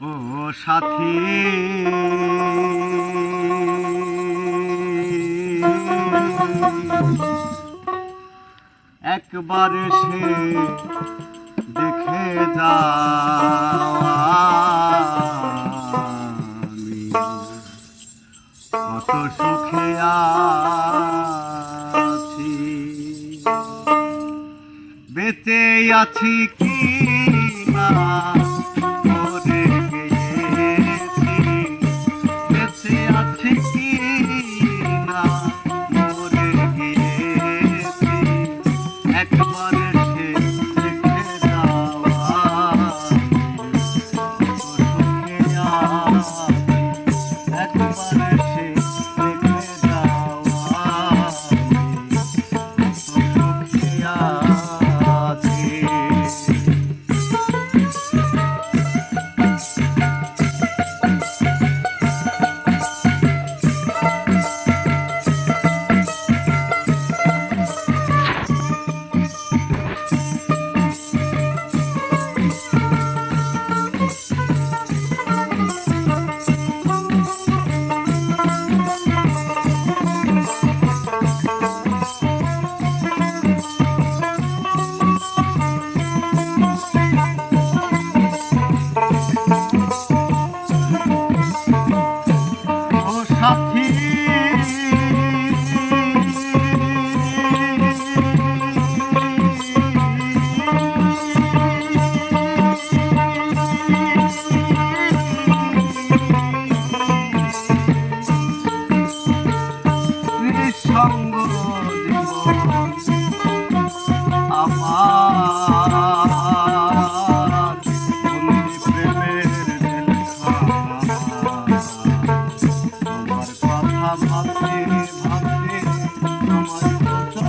ও সাথী। একবার সে দেখে যা কত সুখে আছি। বেঁচে আছি কি মা আমার প্রেমের আমার কথা ভাবতে ভাবতে আমার কথা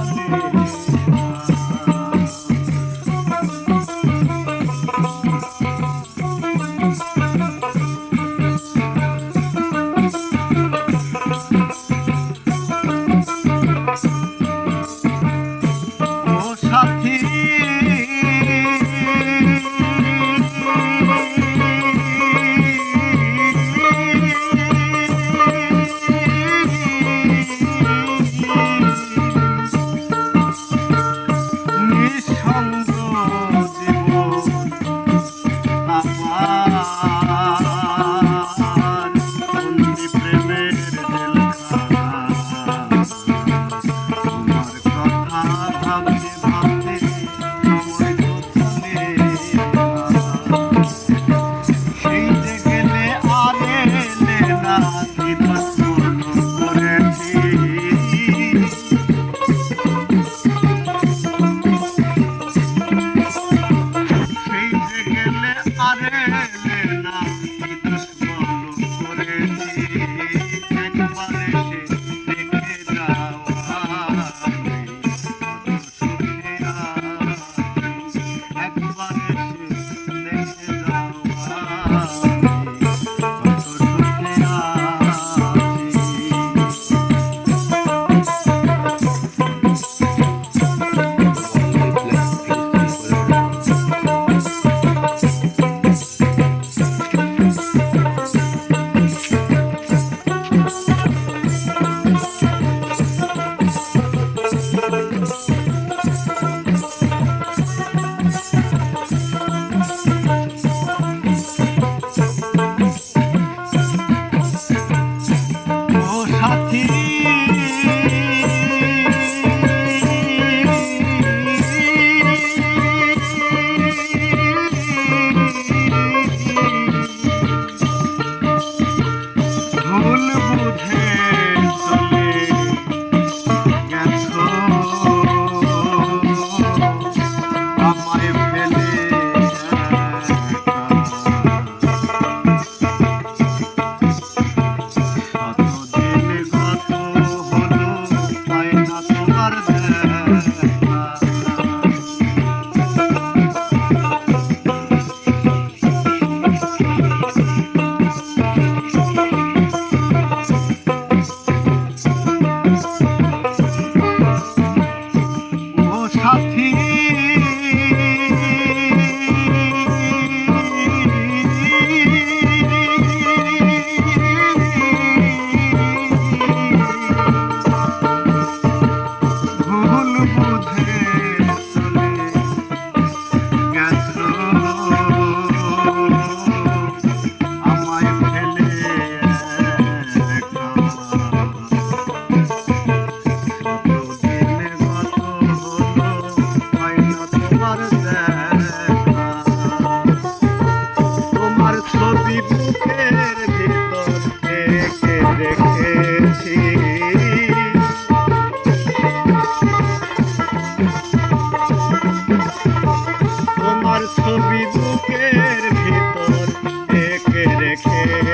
Okay.